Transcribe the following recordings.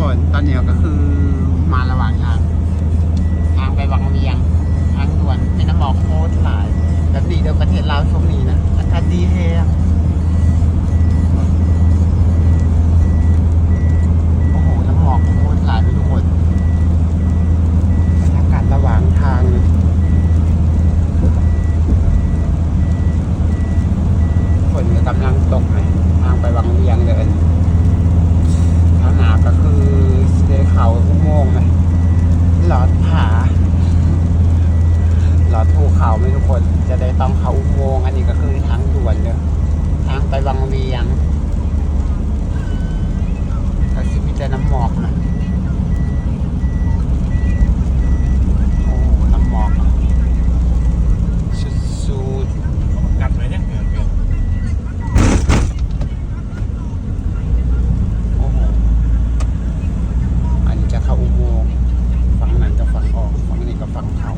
คนตอนนี้ก็คือมาระหว่างทางทางไปวังเวียงทางด่วนเป็นน้ำหมอกโคตรหลายแบบนี้เดี๋ยวประเทศลาวช่วงนี้นะอากาศดีแฮงโอ้โหน้ำหมอกโคตรหลายเลยทุกคนบรรยากาศระหว่างทางเลยฝนกำลังตกนะทางไปวังเวียงเลย หนาก็คือสเตเขาอุโมงค์นะหลอดผาหลอดภูเขาไหม่ทุกคนจะได้ต้องเขาอุโมงค์อันนี้ก็คือทางด่วนเนอะทางไปวังเวียงก็สิมีแต่น้ำหมอกนะโอ้น้ำหมอกอะสุด กัดไว้เนี่ยเกินเกิน ๆโอ้โหอันนี้จะเข้าอุโมงค์ฝั่งนั้นจะฝั่งออกฝั่งนี้ก็ฝั่งเข้า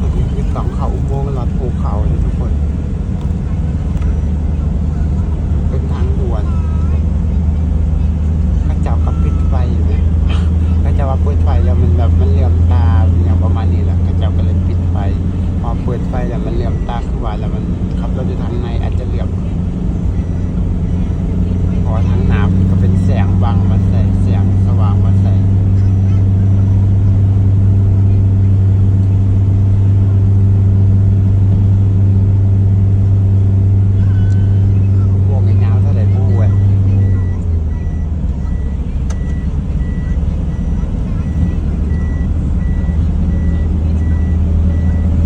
อันนี้คือฝั่งเข้าอุโมงค์หลอดภูเขาเลยทุกคน เป็นทางด่วนก็เจ้ากับปิดไฟอยู่เลยก็จะ ว่าเปิดไฟแล้วมันแบบมันเหลื่อมตาอย่างประมาณนี้แหละก็เจ้าก็เลยปิดไฟ พอเปิดไฟแล้วมันเหลื่อมตาขึ้นมาแล้วมันขับรถอยู่ทางในอาจจะเหลื่อมเพอทางน้ำก็เป็นแสงบังมาใส่แสงสว่างมาใส่พวกไอ้เงาเท่าไหร่พวกเว้ย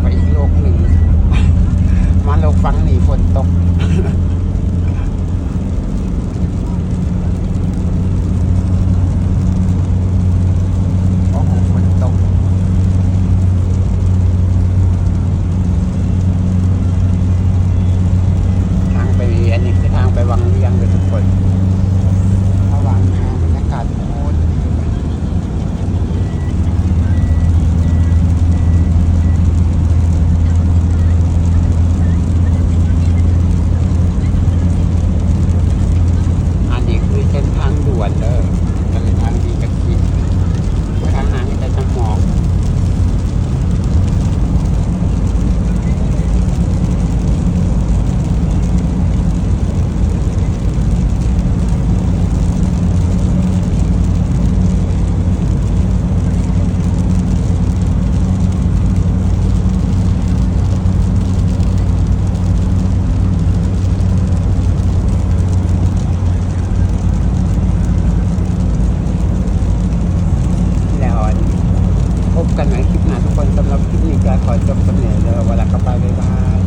ไปอีกโลกหนึ่ง มาโลกฟังหนีฝนตก โอ้โหฝนตก ทางไป อันนี้คือทางไปวังเวี ยงเลยทุกคนระหว่างทางบรรยากาศโคตรดีเลย อันนี้คือเส้นทางด่วนเด้อก็เลยทางดีกับคิดทางหางแต่จะหมอกแล้วอันนี้พบ กันในคลิปหน้าทุกคนสำหรับคลิปนี้ก็ขอจบสำเนียงเลยเวลากลับไปบ๊ายบาย